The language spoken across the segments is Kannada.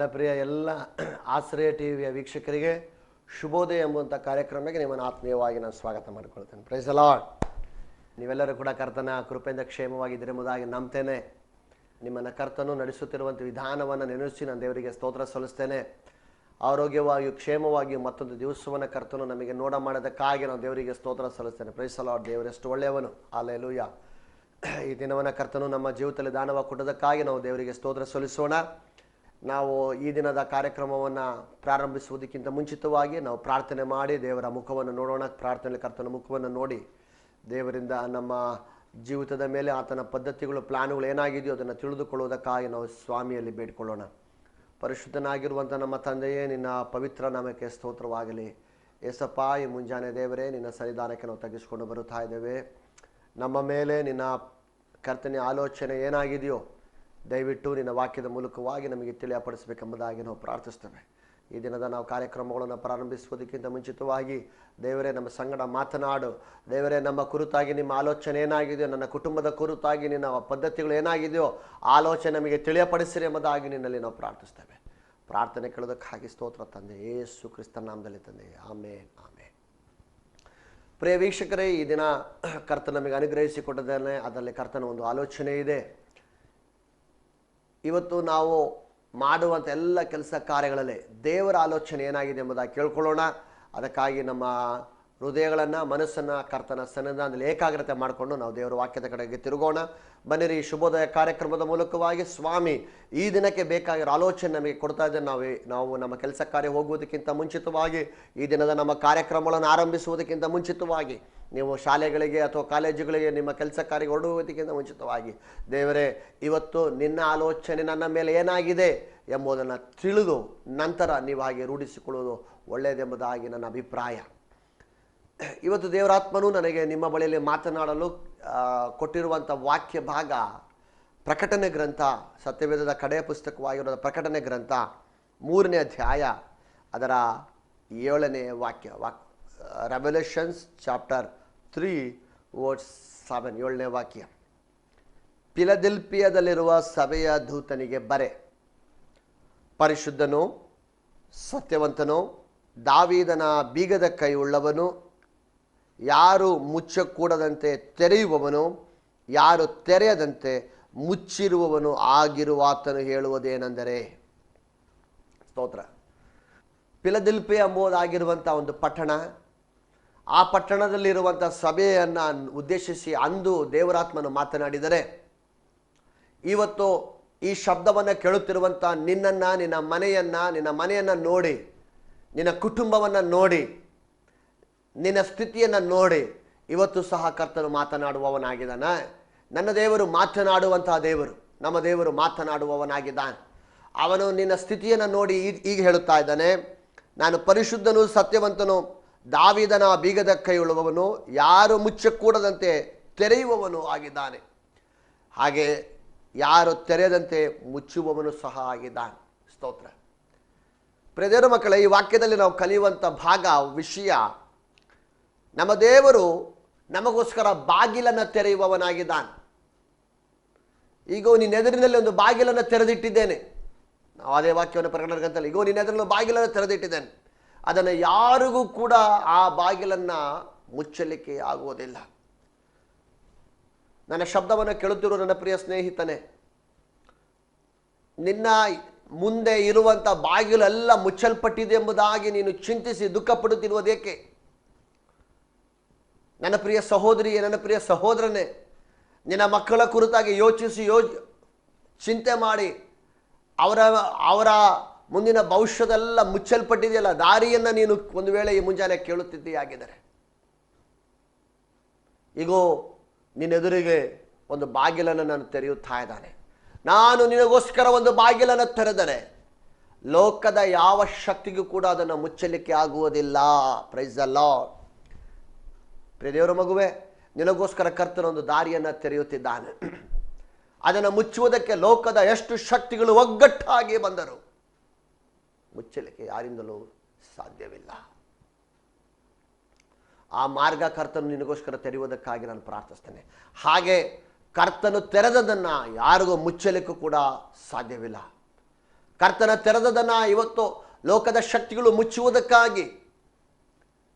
ನನ್ನ ಪ್ರಿಯ ಎಲ್ಲ ಆಶ್ರಯ ಟಿ ವಿಯ ವೀಕ್ಷಕರಿಗೆ ಶುಭೋದಯ ಎಂಬುವಂಥ ಕಾರ್ಯಕ್ರಮಕ್ಕೆ ನಿಮ್ಮನ್ನು ಆತ್ಮೀಯವಾಗಿ ನಾನು ಸ್ವಾಗತ ಮಾಡಿಕೊಳ್ತೇನೆ. ಪ್ರೈಸ್ ಲಾರ್ಡ್ ನೀವೆಲ್ಲರೂ ಕೂಡ ಕರ್ತನ ಕೃಪೆಯಿಂದ ಕ್ಷೇಮವಾಗಿದ್ದರೆ ಎಂಬುದಾಗಿ ನಂಬ್ತೇನೆ. ನಿಮ್ಮನ್ನು ಕರ್ತನು ನಡೆಸುತ್ತಿರುವಂಥ ವಿಧಾನವನ್ನು ನೆನೆಸಿ ನಾನು ದೇವರಿಗೆ ಸ್ತೋತ್ರ ಸಲ್ಲಿಸ್ತೇನೆ. ಆರೋಗ್ಯವಾಗಿಯೂ ಕ್ಷೇಮವಾಗಿಯೂ ಮತ್ತೊಂದು ದಿವಸವನ್ನು ಕರ್ತನು ನಮಗೆ ನೋಡ ಮಾಡೋದಕ್ಕಾಗಿ ನಾವು ದೇವರಿಗೆ ಸ್ತೋತ್ರ ಸಲ್ಲಿಸ್ತೇನೆ. ಪ್ರೈಸ್ ಲಾರ್ಡ್ ದೇವರೆಷ್ಟು ಒಳ್ಳೆಯವನು. ಅಲ್ಲೆಲೂಯ ಈ ದಿನವನ್ನು ಕರ್ತನು ನಮ್ಮ ಜೀವಿತದಲ್ಲಿ ದಾನವ ಕೊಟ್ಟದಕ್ಕಾಗಿ ನಾವು ದೇವರಿಗೆ ಸ್ತೋತ್ರ ಸಲ್ಲಿಸೋಣ. ನಾವು ಈ ದಿನದ ಕಾರ್ಯಕ್ರಮವನ್ನು ಪ್ರಾರಂಭಿಸುವುದಕ್ಕಿಂತ ಮುಂಚಿತವಾಗಿ ನಾವು ಪ್ರಾರ್ಥನೆ ಮಾಡಿ ದೇವರ ಮುಖವನ್ನು ನೋಡೋಣ. ಪ್ರಾರ್ಥನೆಯಲ್ಲಿ ಕರ್ತನ ಮುಖವನ್ನು ನೋಡಿ ದೇವರಿಂದ ನಮ್ಮ ಜೀವಿತದ ಮೇಲೆ ಆತನ ಪದ್ಧತಿಗಳು, ಪ್ಲಾನ್ಗಳು ಏನಾಗಿದೆಯೋ ಅದನ್ನು ತಿಳಿದುಕೊಳ್ಳುವುದಕ್ಕಾಗಿ ನಾವು ಸ್ವಾಮಿಯಲ್ಲಿ ಬೇಡಿಕೊಳ್ಳೋಣ. ಪರಿಶುದ್ಧನಾಗಿರುವಂಥ ನಮ್ಮ ತಂದೆಯೇ, ನಿನ್ನ ಪವಿತ್ರ ನಾಮಕ್ಕೆ ಸ್ತೋತ್ರವಾಗಲಿ. ಏಸಪ್ಪ, ಈ ಮುಂಜಾನೆ ದೇವರೇ, ನಿನ್ನ ಸನ್ನಿಧಾನಕ್ಕೆ ನಾವು ತೆಗೆಸ್ಕೊಂಡು ಬರುತ್ತಾ ಇದ್ದೇವೆ. ನಮ್ಮ ಮೇಲೆ ನಿನ್ನ ಕರ್ತನೆ ಆಲೋಚನೆ ಏನಾಗಿದೆಯೋ ದಯವಿಟ್ಟು ನಿನ್ನ ವಾಕ್ಯದ ಮೂಲಕವಾಗಿ ನಮಗೆ ತಿಳಿಯಪಡಿಸಬೇಕೆಂಬುದಾಗಿ ನಾವು ಪ್ರಾರ್ಥಿಸ್ತೇವೆ. ಈ ದಿನದ ನಾವು ಕಾರ್ಯಕ್ರಮಗಳನ್ನು ಪ್ರಾರಂಭಿಸುವುದಕ್ಕಿಂತ ಮುಂಚಿತವಾಗಿ ದೇವರೇ, ನಮ್ಮ ಸಂಗಡ ಮಾತನಾಡು. ದೇವರೇ, ನಮ್ಮ ಕುರಿತಾಗಿ ನಿಮ್ಮ ಆಲೋಚನೆ ಏನಾಗಿದೆಯೋ, ನನ್ನ ಕುಟುಂಬದ ಕುರಿತಾಗಿ ನಿನ್ನ ಪದ್ಧತಿಗಳು ಏನಾಗಿದೆಯೋ, ಆಲೋಚನೆ ನಮಗೆ ತಿಳಿಯಪಡಿಸಿರಿ ಎಂಬುದಾಗಿ ನಿನ್ನಲ್ಲಿ ನಾವು ಪ್ರಾರ್ಥಿಸ್ತೇವೆ. ಪ್ರಾರ್ಥನೆ ಕೇಳೋದಕ್ಕಾಗಿ ಸ್ತೋತ್ರ ತಂದೆ ಏಸು ಕ್ರಿಸ್ತನ ನಾಮದಲ್ಲಿ ತಂದೆ. ಆಮೇ ಆಮೇ ಪ್ರಿಯ ವೀಕ್ಷಕರೇ, ಈ ದಿನ ಕರ್ತ ನಮಗೆ ಅನುಗ್ರಹಿಸಿಕೊಟ್ಟದೇ ಅದರಲ್ಲಿ ಕರ್ತನ ಒಂದು ಆಲೋಚನೆ ಇದೆ. ಇವತ್ತು ನಾವು ಮಾಡುವಂಥ ಎಲ್ಲ ಕೆಲಸ ಕಾರ್ಯಗಳಲ್ಲಿ ದೇವರ ಆಲೋಚನೆ ಏನಾಗಿದೆ ಎಂಬುದಾಗಿ ಕೇಳ್ಕೊಳ್ಳೋಣ. ಅದಕ್ಕಾಗಿ ನಮ್ಮ ಹೃದಯಗಳನ್ನು, ಮನಸ್ಸನ್ನು ಕರ್ತನ ಸನ್ನಿಧಾನದಲ್ಲಿ ಏಕಾಗ್ರತೆ ಮಾಡಿಕೊಂಡು ನಾವು ದೇವರ ವಾಕ್ಯದ ಕಡೆಗೆ ತಿರುಗೋಣ. ಬನ್ನಿರಿ, ಶುಭೋದಯ ಕಾರ್ಯಕ್ರಮದ ಮೂಲಕವಾಗಿ ಸ್ವಾಮಿ, ಈ ದಿನಕ್ಕೆ ಬೇಕಾಗಿರೋ ಆಲೋಚನೆ ನಮಗೆ ಕೊಡ್ತಾ ಇದ್ದೇವೆ ನಾವು ನಾವು ನಮ್ಮ ಕೆಲಸ ಕಾರ್ಯ ಹೋಗುವುದಕ್ಕಿಂತ ಮುಂಚಿತವಾಗಿ, ಈ ದಿನದ ನಮ್ಮ ಕಾರ್ಯಕ್ರಮಗಳನ್ನು ಆರಂಭಿಸುವುದಕ್ಕಿಂತ ಮುಂಚಿತವಾಗಿ, ನೀವು ಶಾಲೆಗಳಿಗೆ ಅಥವಾ ಕಾಲೇಜುಗಳಿಗೆ ನಿಮ್ಮ ಕೆಲಸ ಕಾರ್ಯ ಹೊರಡುವುದಕ್ಕಿಂತ ಮುಂಚಿತವಾಗಿ, ದೇವರೇ, ಇವತ್ತು ನಿನ್ನ ಆಲೋಚನೆ ನನ್ನ ಮೇಲೆ ಏನಾಗಿದೆ ಎಂಬುದನ್ನು ತಿಳಿದು ನಂತರ ನೀವು ಹಾಗೆ ರೂಢಿಸಿಕೊಳ್ಳುವುದು ಒಳ್ಳೆಯದೆಂಬುದಾಗಿ ನನ್ನ ಅಭಿಪ್ರಾಯ. ಇವತ್ತು ದೇವರಾತ್ಮನು ನನಗೆ ನಿಮ್ಮ ಬಳಿಯಲ್ಲಿ ಮಾತನಾಡಲು ಕೊಟ್ಟಿರುವಂಥ ವಾಕ್ಯ ಭಾಗ ಪ್ರಕಟಣೆ ಗ್ರಂಥ, ಸತ್ಯವೇದದ ಕಡೆಯ ಪುಸ್ತಕವಾಗಿರೋದ ಪ್ರಕಟಣೆ ಗ್ರಂಥ ಮೂರನೇ ಅಧ್ಯಾಯ, ಅದರ ಏಳನೇ ವಾಕ್ಯ, walk Revelations chapter three words seven ಏಳನೇ ವಾಕ್ಯ. ಪಿಲದಿಲ್ಪಿಯದಲ್ಲಿರುವ ಸಭೆಯ ದೂತನಿಗೆ ಬರೆ. ಪರಿಶುದ್ಧನು, ಸತ್ಯವಂತನು, ದಾವೀದನ ಬೀಗದ ಕೈ ಉಳ್ಳವನು ಯಾರು ಮುಚ್ಚಕೂಡದಂತೆ ತೆರೆಯುವವನು, ಯಾರು ತೆರೆಯದಂತೆ ಮುಚ್ಚಿರುವವನು ಆಗಿರುವಾತನು ಹೇಳುವುದೇನೆಂದರೆ, ಸ್ತೋತ್ರ. ಪಿಲದಿಲ್ಪಿ ಎಂಬುದಾಗಿರುವಂಥ ಒಂದು ಪಟ್ಟಣ, ಆ ಪಟ್ಟಣದಲ್ಲಿರುವಂಥ ಸಭೆಯನ್ನು ಉದ್ದೇಶಿಸಿ ಅಂದು ದೇವರಾತ್ಮನು ಮಾತನಾಡಿದರೆ, ಇವತ್ತು ಈ ಶಬ್ದವನ್ನು ಕೇಳುತ್ತಿರುವಂಥ ನಿನ್ನನ್ನು, ನಿನ್ನ ಮನೆಯನ್ನು ನಿನ್ನ ಮನೆಯನ್ನು ನೋಡಿ, ನಿನ್ನ ಕುಟುಂಬವನ್ನು ನೋಡಿ ನಿನ್ನ ಸ್ಥಿತಿಯನ್ನು ನೋಡಿ. ಇವತ್ತು ಸಹ ಕರ್ತನು ಮಾತನಾಡುವವನಾಗಿದ್ದಾನ. ನನ್ನ ದೇವರು ಮಾತನಾಡುವಂತಹ ದೇವರು, ನಮ್ಮ ದೇವರು ಮಾತನಾಡುವವನಾಗಿದ್ದಾನೆ. ಅವನು ನಿನ್ನ ಸ್ಥಿತಿಯನ್ನು ನೋಡಿ ಈಗ ಹೇಳುತ್ತಾ ಇದ್ದಾನೆ. ನಾನು ಪರಿಶುದ್ಧನು ಸತ್ಯವಂತನು, ದಾವಿದನ ಬೀಗದ ಕೈಯುಳ್ಳುವವನು ಯಾರು ಮುಚ್ಚಕೂಡದಂತೆ ತೆರೆಯುವವನು ಆಗಿದ್ದಾನೆ. ಹಾಗೆ ಯಾರು ತೆರೆಯದಂತೆ ಮುಚ್ಚುವವನು ಸಹ ಆಗಿದ್ದಾನೆ. ಸ್ತೋತ್ರ. ಪ್ರಿಯದೇವರ ಮಕ್ಕಳೇ, ಈ ವಾಕ್ಯದಲ್ಲಿ ನಾವು ಕಲಿಯುವಂಥ ಭಾಗ, ವಿಷಯ ನಮ್ಮ ದೇವರು ನಮಗೋಸ್ಕರ ಬಾಗಿಲನ್ನು ತೆರೆಯುವವನಾಗಿದ್ದಾನೆ. ಈಗ ನಿನ್ನ ಎದುರಿನಲ್ಲಿ ಒಂದು ಬಾಗಿಲನ್ನು ತೆರೆದಿಟ್ಟಿದ್ದೇನೆ. ನಾವು ಅದೇ ವಾಕ್ಯವನ್ನು ಈಗ ನಿನ್ನ ಎದುರಲ್ಲಿ ಬಾಗಿಲನ್ನು ತೆರೆದಿಟ್ಟಿದ್ದೇನೆ. ಅದನ್ನು ಯಾರಿಗೂ ಕೂಡ ಆ ಬಾಗಿಲನ್ನು ಮುಚ್ಚಲಿಕ್ಕೆ ಆಗುವುದಿಲ್ಲ. ನನ್ನ ಶಬ್ದವನ್ನು ಕೇಳುತ್ತಿರುವ ನನ್ನ ಪ್ರಿಯ ಸ್ನೇಹಿತನೇ, ನಿನ್ನ ಮುಂದೆ ಇರುವಂಥ ಬಾಗಿಲೆಲ್ಲ ಮುಚ್ಚಲ್ಪಟ್ಟಿದೆ ಎಂಬುದಾಗಿ ನೀನು ಚಿಂತಿಸಿ ದುಃಖ ಪಡುತ್ತಿರುವುದೇಕೆ ನನ್ನ ಪ್ರಿಯ ಸಹೋದರಿಯೇ, ನನ್ನ ಪ್ರಿಯ ಸಹೋದರನೇ, ನಿನ್ನ ಮಕ್ಕಳ ಕುರಿತಾಗಿ ಯೋಚಿಸಿ ಯೋಚ ಚಿಂತೆ ಮಾಡಿ. ಅವರ ಅವರ ಮುಂದಿನ ಭವಿಷ್ಯದೆಲ್ಲ ಮುಚ್ಚಲ್ಪಟ್ಟಿದೆಯಲ್ಲ, ದಾರಿಯನ್ನು ನೀನು ಒಂದು ವೇಳೆ ಈ ಮುಂಜಾನೆ ಕೇಳುತ್ತಿದ್ದೀಯಾಗಿದ್ದರೆ. ಈಗೋ ನಿನ್ನೆದುರಿಗೆ ಒಂದು ಬಾಗಿಲನ್ನು ನಾನು ತೆರೆಯುತ್ತಾ ಇದ್ದಾನೆ. ನಾನು ನಿನಗೋಸ್ಕರ ಒಂದು ಬಾಗಿಲನ್ನು ತೆರೆದರೆ, ಲೋಕದ ಯಾವ ಶಕ್ತಿಗೂ ಕೂಡ ಅದನ್ನು ಮುಚ್ಚಲಿಕ್ಕೆ ಆಗುವುದಿಲ್ಲ. ಪ್ರೈಸ್ ಅ ಲಾರ್ಡ್ ಪ್ರಿಯ ದೇವರ ಮಗುವೆ, ನಿನಗೋಸ್ಕರ ಕರ್ತನೊಂದು ದಾರಿಯನ್ನು ತೆರೆಯುತ್ತಿದ್ದಾನೆ. ಅದನ್ನು ಮುಚ್ಚುವುದಕ್ಕೆ ಲೋಕದ ಎಷ್ಟು ಶಕ್ತಿಗಳು ಒಗ್ಗಟ್ಟಾಗಿ ಬಂದರು. ಮುಚ್ಚಲಿಕ್ಕೆ ಯಾರಿಂದಲೂ ಸಾಧ್ಯವಿಲ್ಲ. ಆ ಮಾರ್ಗ ಕರ್ತನು ನಿನಗೋಸ್ಕರ ತೆರೆಯುವುದಕ್ಕಾಗಿ ನಾನು ಪ್ರಾರ್ಥಿಸ್ತೇನೆ. ಹಾಗೆ ಕರ್ತನು ತೆರೆದದನ್ನು ಯಾರಿಗೂ ಮುಚ್ಚಲಿಕ್ಕೂ ಕೂಡ ಸಾಧ್ಯವಿಲ್ಲ. ಕರ್ತನ ತೆರೆದದನ್ನು ಇವತ್ತು ಲೋಕದ ಶಕ್ತಿಗಳು ಮುಚ್ಚುವುದಕ್ಕಾಗಿ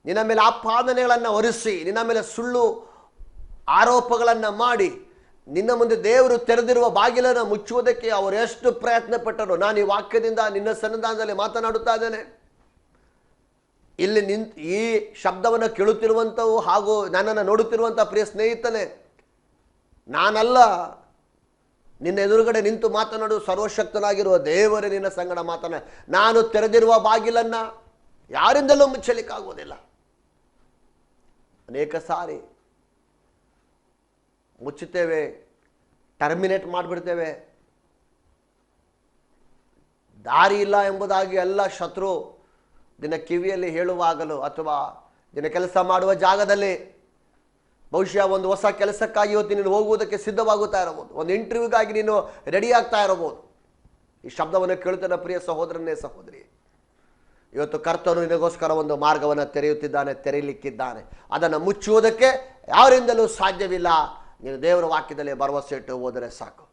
ನಿನ್ನ ಮೇಲೆ ಆಪಾದನೆಗಳನ್ನು ಹೊರಿಸಿ ನಿನ್ನ ಮೇಲೆ ಸುಳ್ಳು ಆರೋಪಗಳನ್ನು ಮಾಡಿ, ನಿನ್ನ ಮುಂದೆ ದೇವರು ತೆರೆದಿರುವ ಬಾಗಿಲನ್ನು ಮುಚ್ಚುವುದಕ್ಕೆ ಅವರು ಎಷ್ಟು ಪ್ರಯತ್ನ ಪಟ್ಟರು, ನಾನು ಈ ವಾಕ್ಯದಿಂದ, ನಿನ್ನ ಸನ್ನಿಧಾನದಲ್ಲಿ ಮಾತನಾಡುತ್ತಾ ಇದ್ದೇನೆ. ಇಲ್ಲಿ ನಿನ್ ಈ ಶಬ್ದವನ್ನು ಕೇಳುತ್ತಿರುವಂಥವು ಹಾಗೂ ನನ್ನನ್ನು ನೋಡುತ್ತಿರುವಂಥ ಪ್ರಿಯ ಸ್ನೇಹಿತನೇ, ನಾನಲ್ಲ, ನಿನ್ನ ಎದುರುಗಡೆ ನಿಂತು ಮಾತನಾಡು ಸರ್ವಶಕ್ತನಾಗಿರುವ ದೇವರೇ ನಿನ್ನ ಸಂಗಡ ಮಾತನಾಡ, ನಾನು ತೆರೆದಿರುವ ಬಾಗಿಲನ್ನು ಯಾರಿಂದಲೂ ಮುಚ್ಚಲಿಕ್ಕಾಗುವುದಿಲ್ಲ. ಅನೇಕ ಸಾರಿ ಮುಚ್ಚುತ್ತೇವೆ ಟರ್ಮಿನೇಟ್ ಮಾಡಿಬಿಡ್ತೇವೆ. ದಾರಿ ಇಲ್ಲ ಎಂಬುದಾಗಿ ಎಲ್ಲ ಶತ್ರು ದಿನ ಕಿವಿಯಲ್ಲಿ ಹೇಳುವಾಗಲೂ ಅಥವಾ ದಿನ ಕೆಲಸ ಮಾಡುವ ಜಾಗದಲ್ಲಿ ಬಹುಶಃ ಒಂದು ಹೊಸ ಕೆಲಸಕ್ಕಾಗಿ ಇವತ್ತು ನೀನು ಹೋಗುವುದಕ್ಕೆ ಸಿದ್ಧವಾಗುತ್ತಾ ಇರಬಹುದು. ಒಂದು ಇಂಟರ್ವ್ಯೂಗಾಗಿ ನೀನು ರೆಡಿ ಆಗ್ತಾ ಇರಬಹುದು. ಈ ಶಬ್ದವನ್ನು ಕೇಳುತ್ತಿನ, ಪ್ರಿಯ ಸಹೋದರನೇ, ಸಹೋದರಿ. ಇವತ್ತು ಕರ್ತನು ನಿನಗೋಸ್ಕರ ಒಂದು ಮಾರ್ಗವನ್ನು ತೆರೆಯುತ್ತಿದ್ದಾನೆ ತೆರೆಯಲಿಕ್ಕಿದ್ದಾನೆ ಅದನ್ನು ಮುಚ್ಚುವುದಕ್ಕೆ ಯಾರಿಂದಲೂ ಸಾಧ್ಯವಿಲ್ಲ. ನೀನು ದೇವರ ವಾಕ್ಯದಲ್ಲಿ ಭರವಸೆ ಇಟ್ಟು ಹೋದರೆ ಸಾಕು.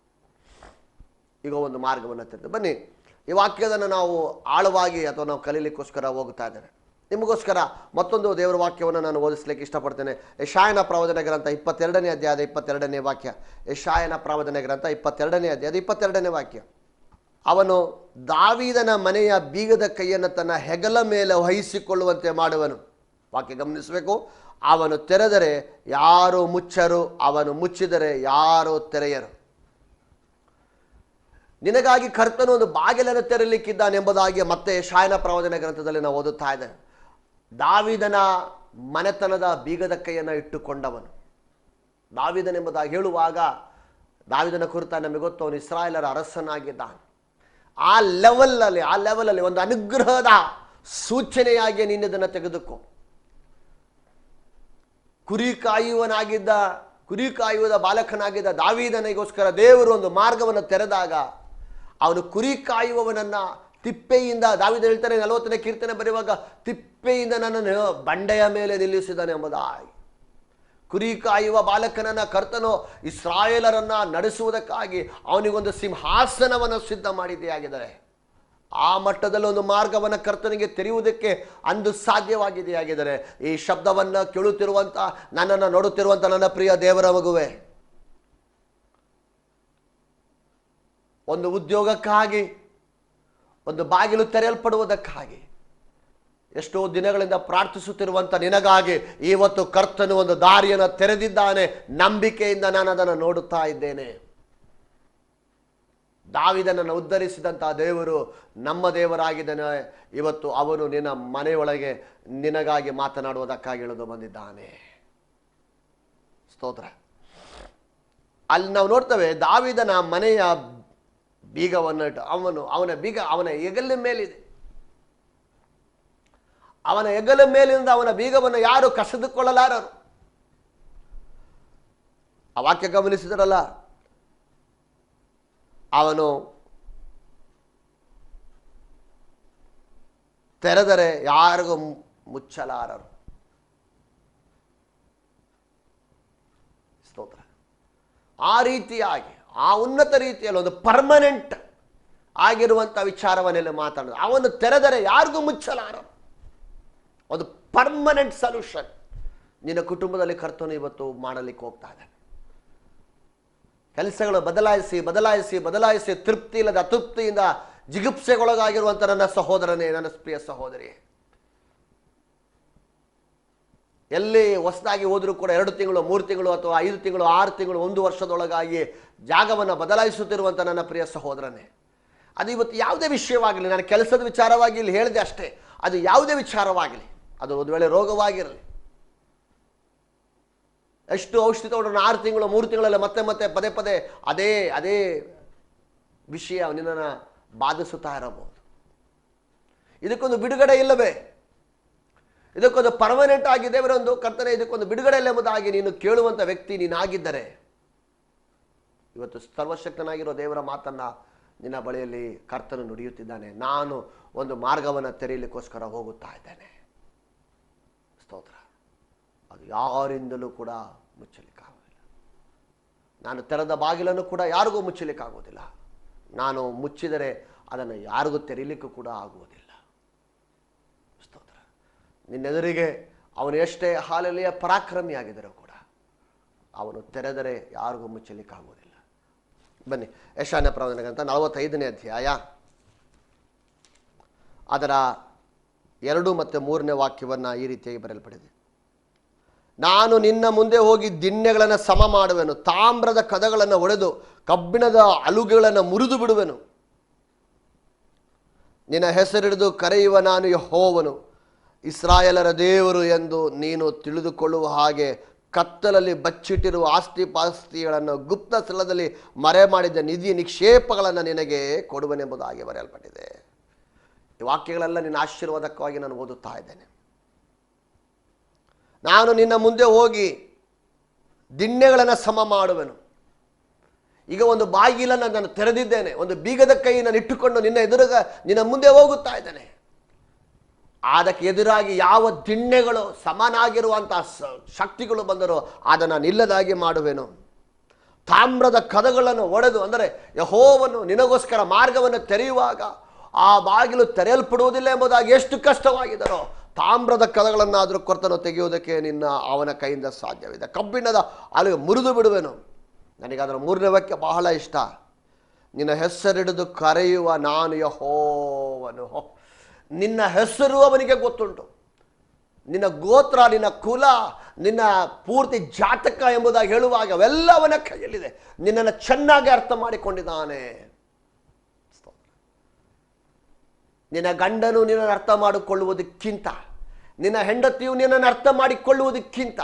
ಈಗ ಒಂದು ಮಾರ್ಗವನ್ನು ತೆರೆದು ಬನ್ನಿ. ಈ ವಾಕ್ಯದನ್ನು ನಾವು ಆಳವಾಗಿ ಅಥವಾ ನಾವು ಕಲೀಲಿಕ್ಕೋಸ್ಕರ ಹೋಗ್ತಾ ಇದ್ದೇವೆ. ನಿಮಗೋಸ್ಕರ ಮತ್ತೊಂದು ದೇವರ ವಾಕ್ಯವನ್ನು ನಾನು ಓದಿಸ್ಲಿಕ್ಕೆ ಇಷ್ಟಪಡ್ತೇನೆ. ಯಶಾಯನ ಪ್ರವಚನ ಗ್ರಂಥ ಇಪ್ಪತ್ತೆರಡನೇ ಅಧ್ಯಾಯದ ಇಪ್ಪತ್ತೆರಡನೇ ವಾಕ್ಯ. ಯಶಾಯನ ಪ್ರವಚನ ಗ್ರಂಥ ಇಪ್ಪತ್ತೆರಡನೇ ಅಧ್ಯಾಯದ ಇಪ್ಪತ್ತೆರಡನೇ ವಾಕ್ಯ. ಅವನು ದಾವಿದನ ಮನೆಯ ಬೀಗದ ಕೈಯನ್ನು ತನ್ನ ಹೆಗಲ ಮೇಲೆ ವಹಿಸಿಕೊಳ್ಳುವಂತೆ ಮಾಡುವನು. ವಾಕ್ಯ ಗಮನಿಸಬೇಕು, ಅವನು ತೆರೆದರೆ ಯಾರು ಮುಚ್ಚರು, ಅವನು ಮುಚ್ಚಿದರೆ ಯಾರು ತೆರೆಯರು. ನಿನಗಾಗಿ ಕರ್ತನು ಒಂದು ಬಾಗಿಲನ್ನು ತೆರಲಿಕ್ಕಿದ್ದಾನೆಂಬುದಾಗಿ ಮತ್ತೆ ಶಾಯನ ಪ್ರವಚನ ಗ್ರಂಥದಲ್ಲಿ ನಾವು ಓದುತ್ತಾ ಇದ್ದೇವೆ. ದಾವಿದನ ಮನೆತನದ ಬೀಗದ ಕೈಯನ್ನು ಇಟ್ಟುಕೊಂಡವನು. ದಾವಿದನೆಂಬುದಾಗಿ ಹೇಳುವಾಗ ದಾವಿದನ ಕುರಿತ ನಮಗೆ ಗೊತ್ತು, ಅವನು ಇಸ್ರಾಯೇಲರ ಅರಸನಾಗಿದ್ದಾನೆ. ಆ ಲೆವೆಲ್ನಲ್ಲಿ ಆ ಲೆವೆಲಲ್ಲಿ ಒಂದು ಅನುಗ್ರಹದ ಸೂಚನೆಯಾಗಿ ನೀನು ಇದನ್ನು ತೆಗೆದುಕೋ. ಕುರಿ ಕಾಯುವನಾಗಿದ್ದ, ಕುರಿ ಕಾಯುವುದ ಬಾಲಕನಾಗಿದ್ದ ದಾವಿದನಿಗೋಸ್ಕರ ದೇವರು ಒಂದು ಮಾರ್ಗವನ್ನು ತೆರೆದಾಗ, ಅವನು ಕುರಿ ಕಾಯುವವನನ್ನು ತಿಪ್ಪೆಯಿಂದ, ದಾವಿದ ಹೇಳ್ತಾನೆ ನಲವತ್ತನೇ ಕೀರ್ತನೆ ಬರೆಯುವಾಗ, ತಿಪ್ಪೆಯಿಂದ ನನ್ನನ್ನು ಬಂಡೆಯ ಮೇಲೆ ನಿಲ್ಲಿಸಿದಾನೆ ಎಂಬುದಾಗಿ ಕುರಿ ಕಾಯುವ ಬಾಲಕನನ್ನ ಕರ್ತನು ಇಸ್ರಾಯೇಲರನ್ನ ನಡೆಸುವುದಕ್ಕಾಗಿ ಅವನಿಗೊಂದು ಸಿಂಹಾಸನವನ್ನು ಸಿದ್ಧ ಮಾಡಿದೆಯಾಗಿದ್ದಾರೆ ಆ ಮಟ್ಟದಲ್ಲಿ ಒಂದು ಮಾರ್ಗವನ್ನು ಕರ್ತನಿಗೆ ತೆರೆಯುವುದಕ್ಕೆ ಅಂದು ಸಾಧ್ಯವಾಗಿದೆಯಾಗಿದ್ದಾರೆ ಈ ಶಬ್ದವನ್ನು ಕೇಳುತ್ತಿರುವಂಥ ನನ್ನನ್ನು ನೋಡುತ್ತಿರುವಂಥ ನನ್ನ ಪ್ರಿಯ ದೇವರ ಮಗುವೆ. ಒಂದು ಉದ್ಯೋಗಕ್ಕಾಗಿ, ಒಂದು ಬಾಗಿಲು ತೆರೆಯಲ್ಪಡುವುದಕ್ಕಾಗಿ ಎಷ್ಟೋ ದಿನಗಳಿಂದ ಪ್ರಾರ್ಥಿಸುತ್ತಿರುವಂಥ ನಿನಗಾಗಿ ಇವತ್ತು ಕರ್ತನು ಒಂದು ದಾರಿಯನ್ನು ತೆರೆದಿದ್ದಾನೆ. ನಂಬಿಕೆಯಿಂದ ನಾನು ಅದನ್ನು ನೋಡುತ್ತಾ ಇದ್ದೇನೆ. ದಾವಿದನನ್ನು ಉದ್ಧರಿಸಿದಂಥ ದೇವರು ನಮ್ಮ ದೇವರಾಗಿದ್ದಾನೆ. ಇವತ್ತು ಅವನು ನಿನ್ನ ಮನೆಯೊಳಗೆ ನಿನಗಾಗಿ ಮಾತನಾಡುವುದಕ್ಕಾಗಿ ಇಳಿದು ಬಂದಿದ್ದಾನೆ. ಸ್ತೋತ್ರ. ಅಲ್ಲಿ ನಾವು ನೋಡ್ತೇವೆ ದಾವಿದನ ಮನೆಯ ಬೀಗವನ್ನು ಅವನು, ಅವನ ಬೀಗ ಅವನ ಹೆಗಲಿನ ಮೇಲಿದೆ. ಅವನ ಹೆಗಲ ಮೇಲಿಂದ ಅವನ ಬೀಗವನ್ನು ಯಾರು ಕಸಿದುಕೊಳ್ಳಲಾರರು? ಆ ವಾಕ್ಯ ಗಮನಿಸಿದರಲ್ಲ? ಅವನು ತೆರೆದರೆ ಯಾರಿಗೂ ಮುಚ್ಚಲಾರರು. ಸ್ತೋತ್ರ. ಆ ರೀತಿಯಾಗಿ, ಆ ಉನ್ನತ ರೀತಿಯಲ್ಲಿ ಒಂದು ಪರ್ಮನೆಂಟ್ ಆಗಿರುವಂಥ ವಿಚಾರವನ್ನೆಲ್ಲ ಮಾತಾಡೋದು. ಅವನು ತೆರೆದರೆ ಯಾರಿಗೂ ಮುಚ್ಚಲಾರರು. ಪರ್ಮನೆಂಟ್ ಸೊಲ್ಯೂಷನ್ ನಿನ್ನ ಕುಟುಂಬದಲ್ಲಿ ಕರ್ತನು ಇವತ್ತು ಮಾಡಲಿಕ್ಕೆ ಹೋಗ್ತಾ ಇದ್ದಾನೆ. ಕೆಲಸಗಳು ಬದಲಾಯಿಸಿ ಬದಲಾಯಿಸಿ ಬದಲಾಯಿಸಿ ತೃಪ್ತಿ ಇಲ್ಲದ ಅತೃಪ್ತಿಯಿಂದ ಜಿಗುಪ್ಸೆಗೊಳಗಾಗಿರುವಂಥ ನನ್ನ ಸಹೋದರನೇ, ನನ್ನ ಪ್ರಿಯ ಸಹೋದರಿ. ಎಲ್ಲಿ ಹೊಸದಾಗಿ ಹೋದರೂ ಕೂಡ ಎರಡು ತಿಂಗಳು, ಮೂರು ತಿಂಗಳು ಅಥವಾ ಐದು ತಿಂಗಳು, ಆರು ತಿಂಗಳು, ಒಂದು ವರ್ಷದೊಳಗಾಗಿ ಜಾಗವನ್ನು ಬದಲಾಯಿಸುತ್ತಿರುವಂಥ ನನ್ನ ಪ್ರಿಯ ಸಹೋದರನೇ. ಅದು ಇವತ್ತು ಯಾವುದೇ ವಿಷಯವಾಗಲಿ, ನಾನು ಕೆಲಸದ ವಿಚಾರವಾಗಿ ಇಲ್ಲಿ ಹೇಳಿದೆ ಅಷ್ಟೇ. ಅದು ಯಾವುದೇ ವಿಚಾರವಾಗಲಿ ಅದು ಒಂದು ವೇಳೆ ರೋಗವಾಗಿರಲಿ. ಎಷ್ಟು ಔಷಧಿ ತಗೊಂಡ್ರು ಆರು ತಿಂಗಳು, ಮೂರು ತಿಂಗಳಲ್ಲಿ ಮತ್ತೆ ಮತ್ತೆ ಪದೇ ಪದೇ ಅದೇ ಅದೇ ವಿಷಯ ನಿನ್ನನ್ನು ಬಾಧಿಸುತ್ತಾ ಇರಬಹುದು. ಇದಕ್ಕೊಂದು ಬಿಡುಗಡೆ ಇಲ್ಲವೇ? ಇದಕ್ಕೊಂದು ಪರ್ಮನೆಂಟ್ ಆಗಿ ದೇವರೊಂದು ಕರ್ತನೆ ಇದಕ್ಕೊಂದು ಬಿಡುಗಡೆ ಇಲ್ಲ ಎಂಬುದಾಗಿ ನೀನು ಕೇಳುವಂಥ ವ್ಯಕ್ತಿ ನೀನಾಗಿದ್ದರೆ, ಇವತ್ತು ಸರ್ವಶಕ್ತನಾಗಿರೋ ದೇವರ ಮಾತನ್ನು ನಿನ್ನ ಬಳಿಯಲ್ಲಿ ಕರ್ತನು ನುಡಿಯುತ್ತಿದ್ದಾನೆ. ನಾನು ಒಂದು ಮಾರ್ಗವನ್ನು ತೆರೆಯಲಿಕ್ಕೋಸ್ಕರ ಹೋಗುತ್ತಾ ಇದ್ದೇನೆ. ಸ್ತೋತ್ರ. ಅದು ಯಾರಿಂದಲೂ ಕೂಡ ಮುಚ್ಚಲಿಕ್ಕಾಗೋದಿಲ್ಲ. ನಾನು ತೆರೆದ ಬಾಗಿಲನ್ನು ಕೂಡ ಯಾರಿಗೂ ಮುಚ್ಚಲಿಕ್ಕಾಗೋದಿಲ್ಲ. ನಾನು ಮುಚ್ಚಿದರೆ ಅದನ್ನು ಯಾರಿಗೂ ತೆರೀಲಿಕ್ಕೂ ಕೂಡ ಆಗುವುದಿಲ್ಲ. ಸ್ತೋತ್ರ. ನಿನ್ನೆದುರಿಗೆ ಅವನು ಎಷ್ಟೇ ಹಾಲಲ್ಲಿಯ ಪರಾಕ್ರಮಿಯಾಗಿದ್ದರೂ ಕೂಡ ಅವನು ತೆರೆದರೆ ಯಾರಿಗೂ ಮುಚ್ಚಲಿಕ್ಕಾಗುವುದಿಲ್ಲ. ಬನ್ನಿ, ಯಶಾನ್ಯ ಪ್ರವಚನಗ್ರಂಥ ನಲವತ್ತೈದನೇ ಅಧ್ಯಾಯ. ಅದರ ಎರಡು ಮತ್ತು ಮೂರನೇ ವಾಕ್ಯವನ್ನು ಈ ರೀತಿಯಾಗಿ ಬರೆಯಲ್ಪಡಿದೆ. ನಾನು ನಿನ್ನ ಮುಂದೆ ಹೋಗಿ ದಿಣ್ಣೆಗಳನ್ನು ಸಮ ಮಾಡುವೆನು, ತಾಮ್ರದ ಕದಗಳನ್ನು ಒಡೆದು ಕಬ್ಬಿಣದ ಅಲುಗೆಗಳನ್ನು ಮುರಿದು ಬಿಡುವೆನು. ನಿನ್ನ ಹೆಸರಿಡಿದು ಕರೆಯುವ ನಾನು ಯಹೋವನು, ಇಸ್ರಾಯೇಲರ ದೇವರು ಎಂದು ನೀನು ತಿಳಿದುಕೊಳ್ಳುವ ಹಾಗೆ ಕತ್ತಲಲ್ಲಿ ಬಚ್ಚಿಟ್ಟಿರುವ ಆಸ್ತಿ ಪಾಸ್ತಿಗಳನ್ನು ಗುಪ್ತ ಸ್ಥಳದಲ್ಲಿ ಮರೆ ಮಾಡಿದ ನಿಧಿ ನಿಕ್ಷೇಪಗಳನ್ನು ನಿನಗೆ ಕೊಡುವನೆಂಬುದಾಗಿ ಬರೆಯಲ್ಪಟ್ಟಿದೆ. ವಾಕ್ಯಗಳೆಲ್ಲ ನಿನ್ನ ಆಶೀರ್ವಾದಕ್ಕಾಗಿ ನಾನು ಓದುತ್ತಾ ಇದ್ದೇನೆ. ನಾನು ನಿನ್ನ ಮುಂದೆ ಹೋಗಿ ದಿಣ್ಣೆಗಳನ್ನು ಸಮ ಮಾಡುವೆನು. ಈಗ ಒಂದು ಬಾಗಿಲನ್ನು ನಾನು ತೆರೆದಿದ್ದೇನೆ, ಒಂದು ಬೀಗದ ಕೈಯನ್ನು ಇಟ್ಟುಕೊಂಡು ನಿನ್ನ ಎದುರುಗ, ನಿನ್ನ ಮುಂದೆ ಹೋಗುತ್ತಾ ಇದ್ದೇನೆ. ಅದಕ್ಕೆ ಎದುರಾಗಿ ಯಾವ ದಿಣ್ಣೆಗಳು ಸಮನಾಗಿರುವಂತಹ ಶಕ್ತಿಗಳು ಬಂದರೂ ಅದನ್ನು ನಿಲ್ಲದಾಗಿ ಮಾಡುವೆನು. ತಾಮ್ರದ ಕದಗಳನ್ನು ಒಡೆದು, ಅಂದರೆ ಯಹೋವನ್ನು ನಿನಗೋಸ್ಕರ ಮಾರ್ಗವನ್ನು ತೆರೆಯುವಾಗ ಆ ಬಾಗಿಲು ತೆರೆಯಲ್ಪಡುವುದಿಲ್ಲ ಎಂಬುದಾಗಿ ಎಷ್ಟು ಕಷ್ಟವಾಗಿದರೋ ತಾಮ್ರದ ಕದಗಳನ್ನಾದರೂ ಕೊರತನು ತೆಗೆಯುವುದಕ್ಕೆ ನಿನ್ನ ಅವನ ಕೈಯಿಂದ ಸಾಧ್ಯವಿದೆ. ಕಬ್ಬಿಣದ ಅಲ್ಲಿಗೆ ಮುರಿದು ಬಿಡುವೆನು. ನನಗೆ ಅದರ ಮೂರನೇ ವಾಕ್ಯ ಬಹಳ ಇಷ್ಟ. ನಿನ್ನ ಹೆಸರಿಡಿದು ಕರೆಯುವ ನಾನು ಯಹೋವನು. ನಿನ್ನ ಹೆಸರು ಅವನಿಗೆ ಗೊತ್ತುಂಟು. ನಿನ್ನ ಗೋತ್ರ, ನಿನ್ನ ಕುಲ, ನಿನ್ನ ಪೂರ್ತಿ ಜಾತಕ ಎಂಬುದಾಗಿ ಹೇಳುವಾಗ ಅವೆಲ್ಲ ಅವನ ಕೈಯಲ್ಲಿದೆ. ನಿನ್ನನ್ನು ಚೆನ್ನಾಗಿ ಅರ್ಥ ಮಾಡಿಕೊಂಡಿದ್ದಾನೆ. ನಿನ್ನ ಗಂಡನು ನಿನ್ನನ್ನು ಅರ್ಥ ಮಾಡಿಕೊಳ್ಳುವುದಕ್ಕಿಂತ, ನಿನ್ನ ಹೆಂಡತಿಯು ನಿನ್ನನ್ನು ಅರ್ಥ ಮಾಡಿಕೊಳ್ಳುವುದಕ್ಕಿಂತ,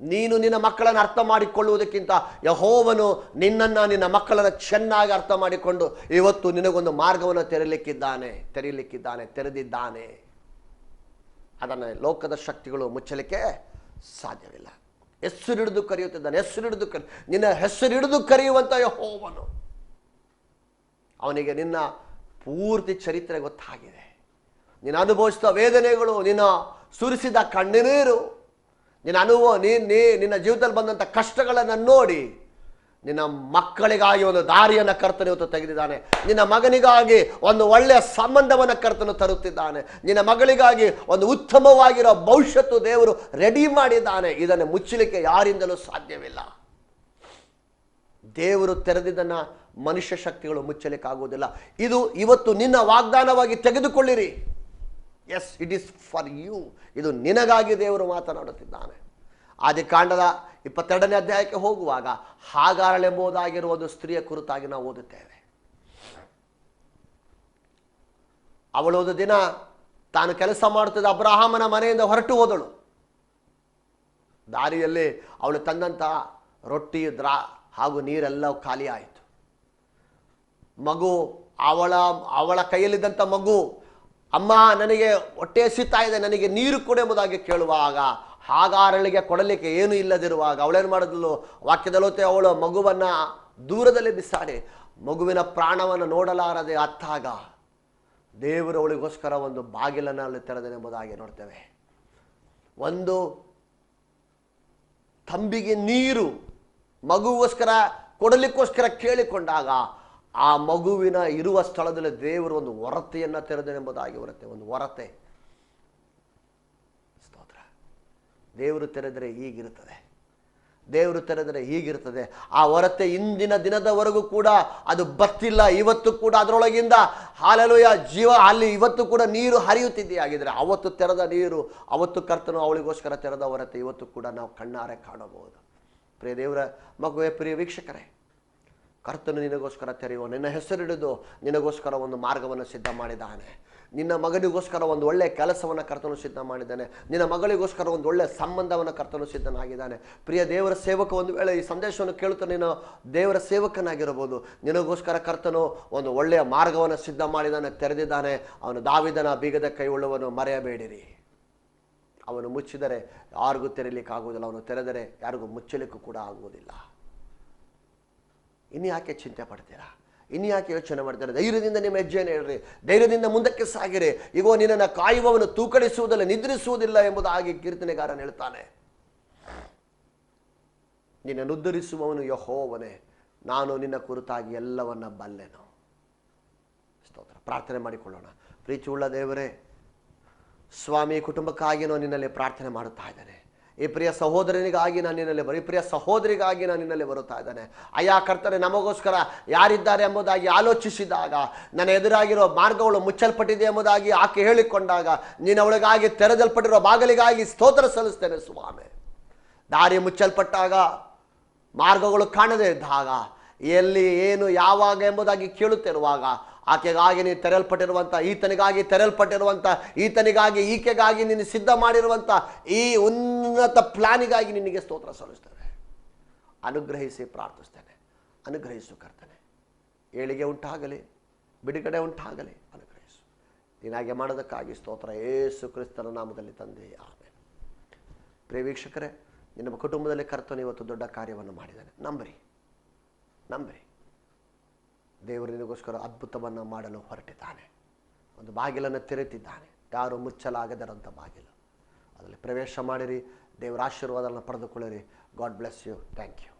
ನೀನು ನಿನ್ನ ಮಕ್ಕಳನ್ನು ಅರ್ಥ ಮಾಡಿಕೊಳ್ಳುವುದಕ್ಕಿಂತ ಯಹೋವನು ನಿನ್ನನ್ನು ನಿನ್ನ ಮಕ್ಕಳನ್ನು ಚೆನ್ನಾಗಿ ಅರ್ಥ ಮಾಡಿಕೊಂಡು ಇವತ್ತು ನಿನಗೊಂದು ಮಾರ್ಗವನ್ನು ತೆರೆಯಲಿಕ್ಕಿದ್ದಾನೆ ತೆರೀಲಿಕ್ಕಿದ್ದಾನೆ ತೆರೆದಿದ್ದಾನೆ. ಅದನ್ನು ಲೋಕದ ಶಕ್ತಿಗಳು ಮುಚ್ಚಲಿಕ್ಕೆ ಸಾಧ್ಯವಿಲ್ಲ. ಹೆಸರಿಡಿದು ಕರೆಯುತ್ತಿದ್ದಾನೆ, ಹೆಸರಿಡಿದು ಕರಿ, ನಿನ್ನ ಹೆಸರಿಡಿದು ಕರೆಯುವಂಥ ಯಹೋವನು. ಅವನಿಗೆ ನಿನ್ನ ಪೂರ್ತಿ ಚರಿತ್ರೆ ಗೊತ್ತಾಗಿದೆ. ನೀನು ಅನುಭವಿಸಿದ ವೇದನೆಗಳು, ನಿನ್ನ ಸುರಿಸಿದ ಕಣ್ಣೀರು ನಿನ್ನ ಅನುಭವ, ನೀ ನಿನ್ನ ಜೀವನದಲ್ಲಿ ಬಂದಂಥ ಕಷ್ಟಗಳನ್ನು ನೋಡಿ ನಿನ್ನ ಮಕ್ಕಳಿಗಾಗಿ ಒಂದು ದಾರಿಯನ್ನು ಕರ್ತನು ಇವತ್ತು ತೆಗೆದಿದ್ದಾನೆ. ನಿನ್ನ ಮಗನಿಗಾಗಿ ಒಂದು ಒಳ್ಳೆಯ ಸಂಬಂಧವನ್ನು ಕರ್ತನು ತರುತ್ತಿದ್ದಾನೆ. ನಿನ್ನ ಮಗಳಿಗಾಗಿ ಒಂದು ಉತ್ತಮವಾಗಿರೋ ಭವಿಷ್ಯತ್ತು ದೇವರು ರೆಡಿ ಮಾಡಿದ್ದಾನೆ. ಇದನ್ನು ಮುಚ್ಚಲಿಕ್ಕೆ ಯಾರಿಂದಲೂ ಸಾಧ್ಯವಿಲ್ಲ. ದೇವರು ತೆರೆದಿದ್ದನ್ನು ಮನುಷ್ಯ ಶಕ್ತಿಗಳು ಮುಚ್ಚಲಿಕ್ಕಾಗುವುದಿಲ್ಲ ಇದು ಇವತ್ತು ನಿನ್ನ ವಾಗ್ದಾನವಾಗಿ ತೆಗೆದುಕೊಳ್ಳಿರಿ. Yes it is for you ಇದು ನಿನಗಾಗಿ ದೇವರು ಮಾತನಾಡುತ್ತಿದ್ದಾನೆ. ಆದಿಕಾಂಡದ ಇಪ್ಪತ್ತೆರಡನೇ ಅಧ್ಯಾಯಕ್ಕೆ ಹೋಗುವಾಗ ಹಾಗಾರಳೆಂಬುದಾಗಿರುವ ಒಂದು ಸ್ತ್ರೀಯ ಕುರಿತಾಗಿ ನಾವು ಓದುತ್ತೇವೆ. ಅವಳು ಒಂದು ದಿನ ತಾನು ಕೆಲಸ ಮಾಡುತ್ತಿದ್ದ ಅಬ್ರಾಹಮನ ಮನೆಯಿಂದ ಹೊರಟು ಹೋದಳು. ದಾರಿಯಲ್ಲಿ ಅವಳು ತಂದಂತಹ ರೊಟ್ಟಿ, ದ್ರಾ, ಹಾಗೂ ನೀರೆಲ್ಲ ಖಾಲಿ ಆಯಿತು ಮಗು, ಅವಳ ಅವಳ ಕೈಯಲ್ಲಿದ್ದಂಥ ಮಗು, ಅಮ್ಮ ನನಗೆ ಹೊಟ್ಟೆ ಸಿಗ್ತಾ ಇದೆ, ನನಗೆ ನೀರು ಕೊಡು ಎಂಬುದಾಗಿ ಕೇಳುವಾಗ, ಹಾಗಾರಳಿಗೆ ಕೊಡಲಿಕ್ಕೆ ಏನೂ ಇಲ್ಲದಿರುವಾಗ ಅವಳೇನು ಮಾಡಿದ್ಲು? ವಾಕ್ಯದಲ್ಲೋತೆ, ಅವಳು ಮಗುವನ್ನು ದೂರದಲ್ಲಿ ಬಿಸಾಡಿ, ಮಗುವಿನ ಪ್ರಾಣವನ್ನು ನೋಡಲಾರದೆ ಅತ್ತಾಗ ದೇವರು ಅವಳಿಗೋಸ್ಕರ ಒಂದು ಬಾಗಿಲನ್ನು ಅಲ್ಲಿ ತೆರೆದನೆಂಬುದಾಗಿ ನೋಡ್ತೇವೆ. ಒಂದು ತಂಬಿಗೆ ನೀರು ಮಗುಗೋಸ್ಕರ ಕೊಡಲಿಕ್ಕೋಸ್ಕರ ಕೇಳಿಕೊಂಡಾಗ ಆ ಮಗುವಿನ ಇರುವ ಸ್ಥಳದಲ್ಲಿ ದೇವರು ಒಂದು ಹೊರತೆಯನ್ನು ತೆರೆದನೆಂಬುದಾಗಿ ಬರುತ್ತೆ, ಒಂದು ಹೊರತೆ ಸ್ತೋತ್ರ. ದೇವರು ತೆರೆದರೆ ಹೀಗಿರುತ್ತದೆ. ದೇವರು ತೆರೆದರೆ ಹೀಗಿರ್ತದೆ ಆ ಹೊರತೆ ಇಂದಿನ ದಿನದವರೆಗೂ ಕೂಡ ಅದು ಬತ್ತಿಲ್ಲ ಇವತ್ತು ಕೂಡ ಅದರೊಳಗಿಂದ, ಹಾಲಲುಯ, ಜೀವ, ಅಲ್ಲಿ ಇವತ್ತು ಕೂಡ ನೀರು ಹರಿಯುತ್ತಿದೆಯಾಗಿದ್ರೆ ಅವತ್ತು ತೆರೆದ ನೀರು, ಅವತ್ತು ಕರ್ತನು ಅವಳಿಗೋಸ್ಕರ ತೆರೆದ ಹೊರತೆ ಇವತ್ತು ಕೂಡ ನಾವು ಕಣ್ಣಾರೆ ಕಾಣಬಹುದು. ಪ್ರಿಯ ದೇವರ ಮಗುವೆ, ಪ್ರಿಯ ವೀಕ್ಷಕರೇ ಕರ್ತನು ನಿನಗೋಸ್ಕರ ತೆರೆಯುವ ನಿನ್ನ ಹೆಸರಿಡಿದು ನಿನಗೋಸ್ಕರ ಒಂದು ಮಾರ್ಗವನ್ನು ಸಿದ್ಧ ಮಾಡಿದ್ದಾನೆ. ನಿನ್ನ ಮಗನಿಗೋಸ್ಕರ ಒಂದು ಒಳ್ಳೆಯ ಕೆಲಸವನ್ನು ಕರ್ತನು ಸಿದ್ಧ ಮಾಡಿದ್ದಾನೆ. ನಿನ್ನ ಮಗಳಿಗೋಸ್ಕರ ಒಂದು ಒಳ್ಳೆಯ ಸಂಬಂಧವನ್ನು ಕರ್ತನು ಸಿದ್ಧನಾಗಿದ್ದಾನೆ. ಪ್ರಿಯ ದೇವರ ಸೇವಕ, ಒಂದು ವೇಳೆ ಈ ಸಂದೇಶವನ್ನು ಕೇಳುತ್ತಾ ನೀನು ದೇವರ ಸೇವಕನಾಗಿರಬಹುದು. ನಿನಗೋಸ್ಕರ ಕರ್ತನು ಒಂದು ಒಳ್ಳೆಯ ಮಾರ್ಗವನ್ನು ಸಿದ್ಧ ಮಾಡಿದ್ದಾನೆ, ತೆರೆದಿದ್ದಾನೆ. ಅವನು ದಾವಿದನ ಬೀಗದ ಕೈ ಉಳ್ಳವನು ಮರೆಯಬೇಡಿರಿ. ಅವನು ಮುಚ್ಚಿದರೆ ಯಾರಿಗೂ ತೆರೀಲಿಕ್ಕಾಗುವುದಿಲ್ಲ. ಅವನು ತೆರೆದರೆ ಯಾರಿಗೂ ಮುಚ್ಚಲಿಕ್ಕೂ ಕೂಡ ಆಗುವುದಿಲ್ಲ. ಇನ್ನು ಯಾಕೆ ಚಿಂತೆ ಪಡ್ತೀರಾ? ಇನ್ನು ಯಾಕೆ ಯೋಚನೆ ಮಾಡ್ತೀರಾ? ಧೈರ್ಯದಿಂದ ನಿಮ್ಮ ಹೆಜ್ಜೆಯನ್ನು ಹೇಳ್ರಿ ಧೈರ್ಯದಿಂದ ಮುಂದಕ್ಕೆ ಸಾಗಿರಿ. ಇಗೋ, ನಿನ್ನನ್ನು ಕಾಯುವವನು ತೂಕಡಿಸುವುದಿಲ್ಲ, ನಿದ್ರಿಸುವುದಿಲ್ಲ ಎಂಬುದಾಗಿ ಕೀರ್ತನೆಗಾರನು ಹೇಳ್ತಾನೆ. ನಿನ್ನನ್ನು ಉದ್ಧರಿಸುವವನು ಯಹೋವನೇ. ನಾನು ನಿನ್ನ ಕುರಿತಾಗಿ ಎಲ್ಲವನ್ನ ಬಲ್ಲೆನು. ಸ್ತೋತ್ರ. ಪ್ರಾರ್ಥನೆ ಮಾಡಿಕೊಳ್ಳೋಣ. ಪ್ರೀತಿ ಉಳ್ಳ ದೇವರೇ, ಸ್ವಾಮಿ ಕುಟುಂಬಕ್ಕಾಗಿ ನಾನು ನಿನ್ನಲ್ಲಿ ಪ್ರಾರ್ಥನೆ ಮಾಡುತ್ತಾ ಇದ್ದೇನೆ. ಈ ಪ್ರಿಯ ಸಹೋದರನಿಗಾಗಿ ನಾನು ನಿನ್ನಲ್ಲಿ ಬರು ಪ್ರಿಯ ಸಹೋದರಿಗಾಗಿ ನಾನು ನಿನ್ನಲ್ಲಿ ಬರುತ್ತಾ ಇದ್ದಾನೆ. ಅಯ್ಯ, ಕರ್ತನೆ, ನಮಗೋಸ್ಕರ ಯಾರಿದ್ದಾರೆ ಎಂಬುದಾಗಿ ಆಲೋಚಿಸಿದಾಗ, ನನ್ನ ಎದುರಾಗಿರೋ ಮಾರ್ಗಗಳು ಮುಚ್ಚಲ್ಪಟ್ಟಿದೆ ಎಂಬುದಾಗಿ ಆಕೆ ಹೇಳಿಕೊಂಡಾಗ ನೀನು ಅವಳಿಗಾಗಿ ತೆರೆದಲ್ಪಟ್ಟಿರೋ ಬಾಗಿಲಿಗಾಗಿ ಸ್ತೋತ್ರ ಸಲ್ಲಿಸ್ತೇನೆ ಸ್ವಾಮಿ. ದಾರಿ ಮುಚ್ಚಲ್ಪಟ್ಟಾಗ, ಮಾರ್ಗಗಳು ಕಾಣದೇ ಇದ್ದಾಗ, ಎಲ್ಲಿ, ಏನು, ಯಾವಾಗ ಎಂಬುದಾಗಿ ಕೇಳುತ್ತಿರುವಾಗ ಆಕೆಗಾಗಿ ನೀನು ತೆರೆಯಲ್ಪಟ್ಟಿರುವಂಥ ಈತನಿಗಾಗಿ ತೆರೆಯಲ್ಪಟ್ಟಿರುವಂಥ ಈತನಿಗಾಗಿ, ಈಕೆಗಾಗಿ ನೀನು ಸಿದ್ಧ ಮಾಡಿರುವಂಥ ಈ ಉನ್ನತ ಪ್ಲಾನಿಗಾಗಿ ನಿನಗೆ ಸ್ತೋತ್ರ ಸಲ್ಲಿಸ್ತೇನೆ. ಅನುಗ್ರಹಿಸಿ ಪ್ರಾರ್ಥಿಸ್ತೇನೆ. ಅನುಗ್ರಹಿಸು ಕರ್ತನೆ. ಏಳಿಗೆ ಉಂಟಾಗಲಿ, ಬಿಡುಗಡೆ ಉಂಟಾಗಲಿ, ಅನುಗ್ರಹಿಸು. ನೀನಾಗೆ ಮಾಡೋದಕ್ಕಾಗಿ ಸ್ತೋತ್ರ ಏಸು ಕ್ರಿಸ್ತನ ನಾಮದಲ್ಲಿ ತಂದೆ ಆಮೇಲೆ ಪ್ರಿಯ ವೀಕ್ಷಕರೇ, ನಿಮ್ಮ ಕುಟುಂಬದಲ್ಲಿ ಕರ್ತನು ಇವತ್ತು ದೊಡ್ಡ ಕಾರ್ಯವನ್ನು ಮಾಡಿದ್ದಾನೆ. ನಂಬರಿ. ನಂಬರಿ. ದೇವರು ನಿನಗೋಸ್ಕರ ಅದ್ಭುತವನ್ನು ಮಾಡಲು ಹೊರಟಿದ್ದಾನೆ. ಒಂದು ಬಾಗಿಲನ್ನು ತೆರೆತಿದ್ದಾನೆ. ಯಾರು ಮುಚ್ಚಲಾಗದರಂಥ ಬಾಗಿಲು. ಅದರಲ್ಲಿ ಪ್ರವೇಶ ಮಾಡಿರಿ. ದೇವರ ಆಶೀರ್ವಾದವನ್ನು ಪಡೆದುಕೊಳ್ಳಿರಿ. God bless you thank you